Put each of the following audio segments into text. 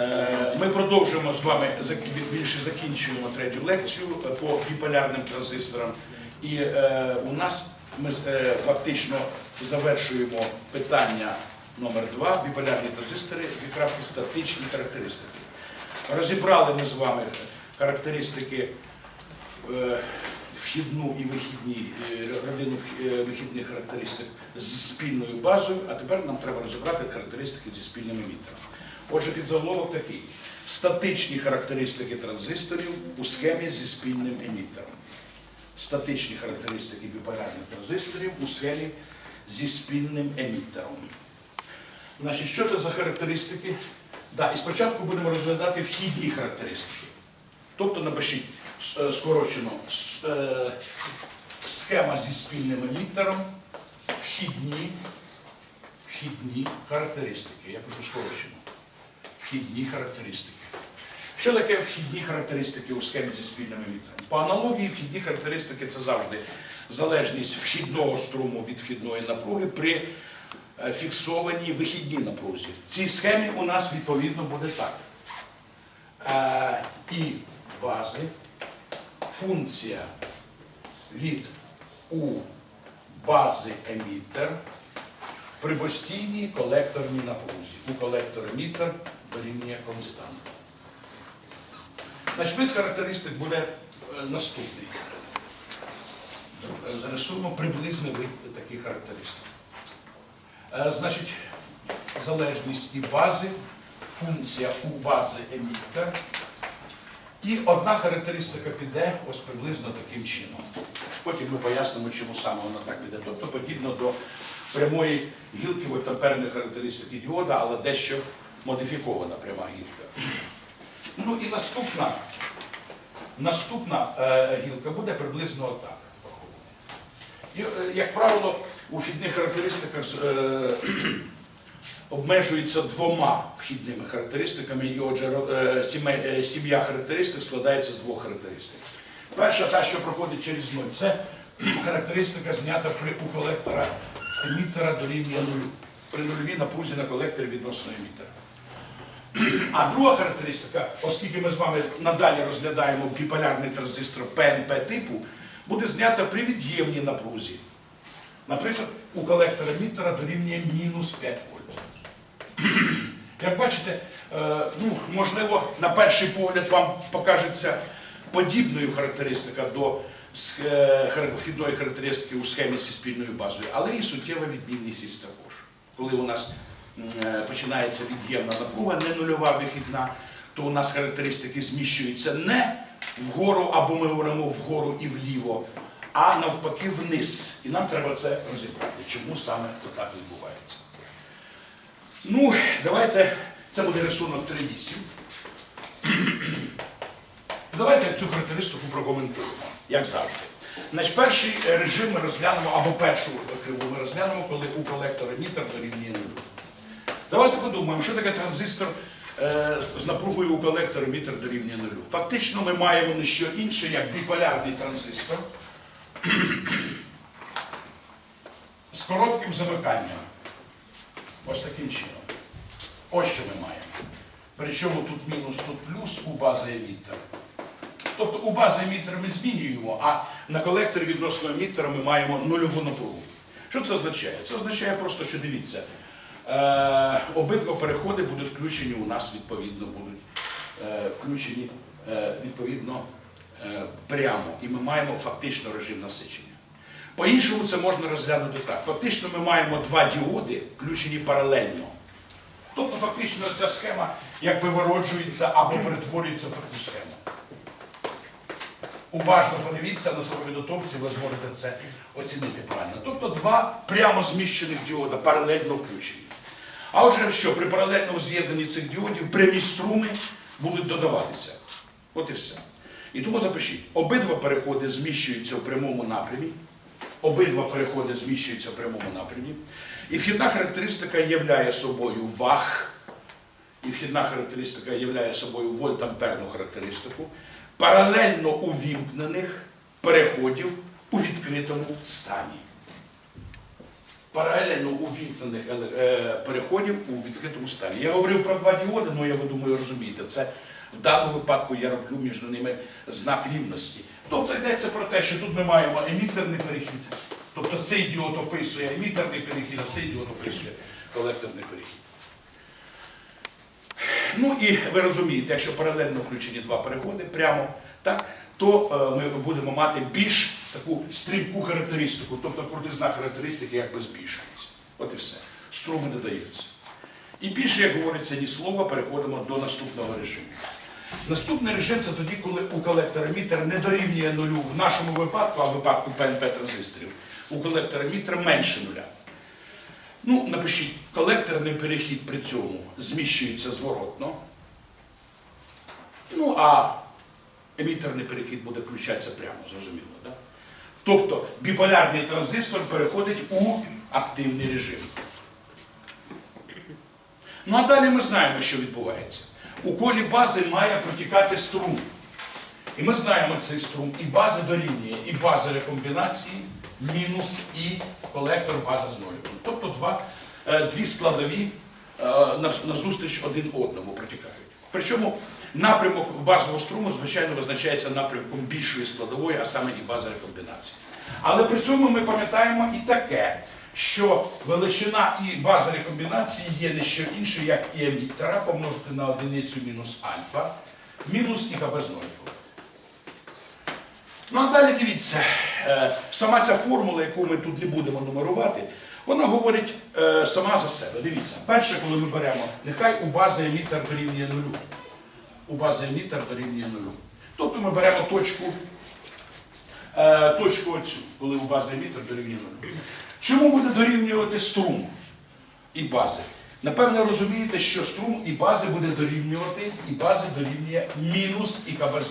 Е, Ми продовжуємо з вами більше закінчуємо третю лекцію е, по біполярним транзисторам. І е, у нас ми фактично завершуємо питання номер два біполярні транзистори, відкрапки статичні характеристики. Розібрали ми з вами характеристики вхідну і вихідні, родину вихідних характеристик з спільною базою, а тепер нам треба розібрати характеристики зі спільними мітерами. Отже, підзаголовок такий. Статичні характеристики транзисторів у схемі зі спільним емітером. Статичні характеристики біполярних транзисторів у схемі зі спільним емітером. Значить, що це за характеристики? Да, і спочатку будемо розглядати вхідні характеристики. Тобто напишіть е, скорочено е, схема зі спільним емітером, вхідні, вхідні характеристики. Я пишу скорочено. Вхідні характеристики. Що таке вхідні характеристики у схемі зі спільним емітером? По аналогії вхідні характеристики це завжди залежність вхідного струму від вхідної напруги при е, фіксованій вихідній напрузі. В цій схемі у нас відповідно буде так. Е, І бази, функція від у бази емітер при постійній колекторній напрузі. У колектор емітер дорівнює константа. Значить, вид характеристик буде е, наступний. Е, Зарисуємо приблизний вид таких характеристик. Е, Значить, залежність і бази, функція у бази емітер. І одна характеристика піде ось приблизно таким чином. Потім ми пояснимо, чому саме вона так піде. Тобто подібно до прямої гілки вольтамперної характеристики діода, але дещо модифікована пряма гілка. Ну і наступна, наступна е, гілка буде приблизно отак. І, е, як правило, у вхідних характеристиках е, обмежується двома вхідними характеристиками, і отже, е, е, сім'я характеристик складається з двох характеристик. Перша, та, що проходить через нуль, це характеристика знята при у колектора емітера дорівнює нулю. При нульовій напрузі на колекторі відносно емітера. А друга характеристика, оскільки ми з вами надалі розглядаємо біполярний транзистор ПНП типу, буде знята при від'ємній напрузі. Наприклад, у колектора емітера дорівнює мінус 5 вольт. Як бачите, е, ну, можливо, на перший погляд вам покажеться подібною характеристика до вхідної характеристики у схемі зі спільною базою, але і суттєва відмінність також. Коли у нас починається від'ємна напруга, не нульова вихідна, то у нас характеристики зміщуються не вгору, або ми говоримо вгору і вліво, а навпаки вниз. І нам треба це розібрати, чому саме це так відбувається. Ну, давайте, це буде рисунок 3.8. Давайте цю характеристику прокоментуємо, як завжди. Значить, перший е, режим ми розглянемо, або першу криву ми розглянемо, коли у колектора емітер дорівнює. Давайте подумаємо, що таке транзистор е, з напругою у колектор емітер дорівнює нулю. Фактично ми маємо не що інше, як біполярний транзистор з коротким замиканням. Ось таким чином. Ось що ми маємо. Причому тут мінус, тут плюс у бази емітера. Тобто у бази емітера ми змінюємо, а на колекторі відносно емітера ми маємо нульову напругу. Що це означає? Це означає просто, що дивіться, обидва переходи будуть включені у нас відповідно, будуть е, включені е, відповідно е, прямо. І ми маємо фактично режим насичення. По-іншому це можна розглянути так. Фактично ми маємо два діоди, включені паралельно. Тобто фактично ця схема якби вироджується або перетворюється в таку схему. Уважно подивіться на сопровідотовці, ви зможете це оцінити правильно. Тобто два прямо зміщених діода паралельно включені. А отже, що при паралельному з'єднанні цих діодів прямі струми будуть додаватися. От і все. І тому запишіть, обидва переходи зміщуються в прямому напрямі. Обидва переходи зміщуються в прямому напрямі. І вхідна характеристика являє собою ваг, і вхідна характеристика являє собою вольтамперну характеристику паралельно увімкнених переходів у відкритому стані. Паралельно увімкнених еле- е, переходів у відкритому стані. Я говорив про два діоди, ну я ви думаю, розумієте, це в даному випадку я роблю між ними знак рівності. Тобто йдеться про те, що тут ми маємо емітерний перехід. Тобто цей діод описує емітерний перехід, а цей діод описує колекторний перехід. Ну і ви розумієте, якщо паралельно включені два переходи прямо, так, то е, ми будемо мати більш таку стрімку характеристику, тобто крутизна характеристики якби збільшується. От і все. Струми додаються. І більше, як говориться, ні слова, переходимо до наступного режиму. Наступний режим це тоді, коли у колектора мітер не дорівнює нулю в нашому випадку, а в випадку ПНП транзисторів, у колектора мітер менше нуля. Ну, напишіть, колекторний перехід при цьому зміщується зворотно. Ну, а емітерний перехід буде включатися прямо, зрозуміло, так? Тобто біполярний транзистор переходить у активний режим. Ну а далі ми знаємо, що відбувається. У колі бази має протікати струм. І ми знаємо цей струм, і база дорівнює, і база рекомбінації, мінус і колектор база з ноликом. Тобто два, е, дві складові е, назустріч один одному протікають. Причому напрямок базового струму, звичайно, визначається напрямком більшої складової, а саме і база рекомбінації. Але при цьому ми пам'ятаємо і таке, що величина і база рекомбінації є не що інше, як і емітера помножити на одиницю мінус альфа, мінус і КБ з. Ну а далі дивіться, е, сама ця формула, яку ми тут не будемо нумерувати, вона говорить е, сама за себе. Дивіться, перше, коли ми беремо, нехай у бази емітер дорівнює нулю. У бази емітер дорівнює нулю. Тобто ми беремо точку, е, точку оцю, коли у бази емітер дорівнює нулю. Чому буде дорівнювати струм і бази? Напевно, розумієте, що струм і бази буде дорівнювати, і бази дорівнює мінус і з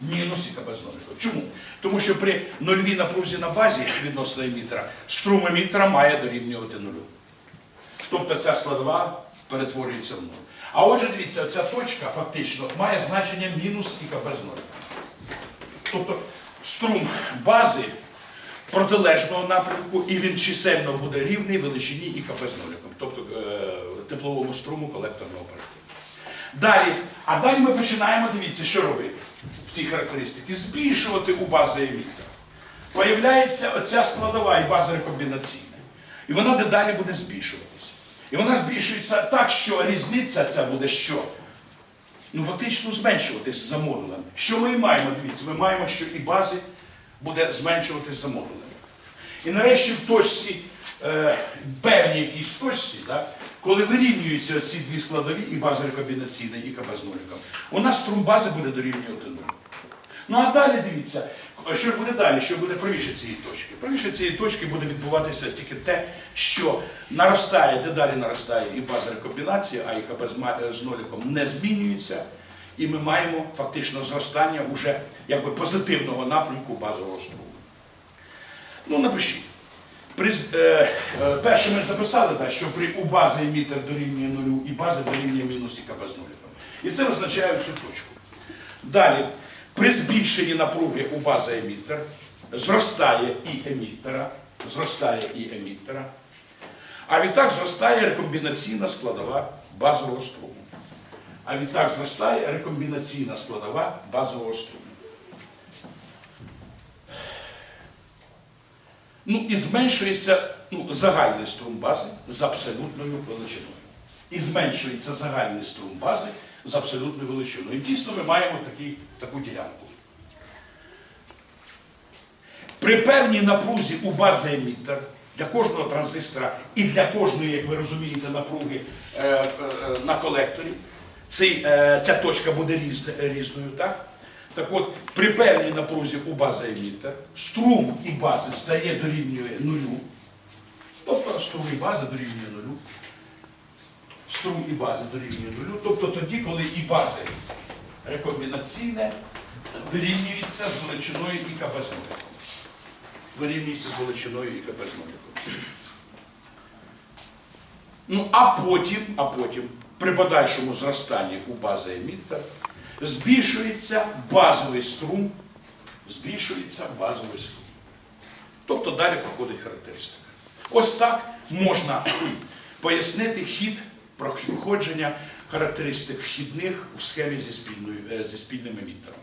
мінус і з. Чому? Тому що при нульовій напрузі на базі відносно емітера струм емітера має дорівнювати нулю. Тобто ця складова перетворюється в нуль. А отже, дивіться, ця точка фактично має значення мінус і КБ з ноликом. Тобто струм бази протилежного напрямку, і він чисельно буде рівний величині і КБ з ноликом, тобто е, тепловому струму колекторного переходу. Далі, а далі ми починаємо, дивіться, що робити в цій характеристиці. Збільшувати у бази емітера. Появляється оця складова і база рекомбінаційна. І вона дедалі буде збільшуватися. І вона збільшується так, що різниця ця буде що? Ну, фактично зменшуватись за модулем. Що ми маємо, дивіться, ми маємо, що і бази буде зменшуватись за модулем. І нарешті в точці, е, певній якійсь точці, да, коли вирівнюються ці дві складові, і база рекомбінаційна, і КБ у нас струм бази буде дорівнювати нулю. Ну а далі дивіться, що ж буде далі, що буде правіше цієї точки. Правіше цієї точки буде відбуватися тільки те, що наростає, дедалі наростає і база рекомбінації, а і КБ з ноликом не змінюється. І ми маємо фактично зростання уже якби позитивного напрямку базового струму. Ну, напишіть. При, е, е, перше ми записали, так, що при у бази емітер дорівнює нулю і база дорівнює мінус і КБ з ноликом. І це означає цю точку. Далі, при збільшенні напруги у бази емітер зростає і емітера, зростає і емітера, а відтак зростає рекомбінаційна складова базового струму. А відтак зростає рекомбінаційна складова базового струму. Ну і зменшується ну, загальний струм бази з абсолютною величиною. І зменшується загальний струм бази з абсолютною величиною. І дійсно ми маємо такий, таку ділянку. При певній напрузі у бази емітер для кожного транзистора і для кожної, як ви розумієте, напруги е, е, на колекторі, цей, е, ця точка буде різ, різною, так? Так от, при певній напрузі у бази емітер струм і бази стає дорівнює нулю. Тобто струм і база дорівнює нулю. Струм і бази дорівнює нулю. Тобто тоді, коли і бази рекомбінаційне вирівнюється з величиною і КБ. Вирівнюється з величиною і КБ. Ну, а потім, а потім, при подальшому зростанні у бази емітер, збільшується базовий струм, збільшується базовий струм. Тобто далі проходить характеристика. Ось так можна пояснити хід проходження характеристик вхідних у схемі зі, спільною, мітрами. зі спільним емітером.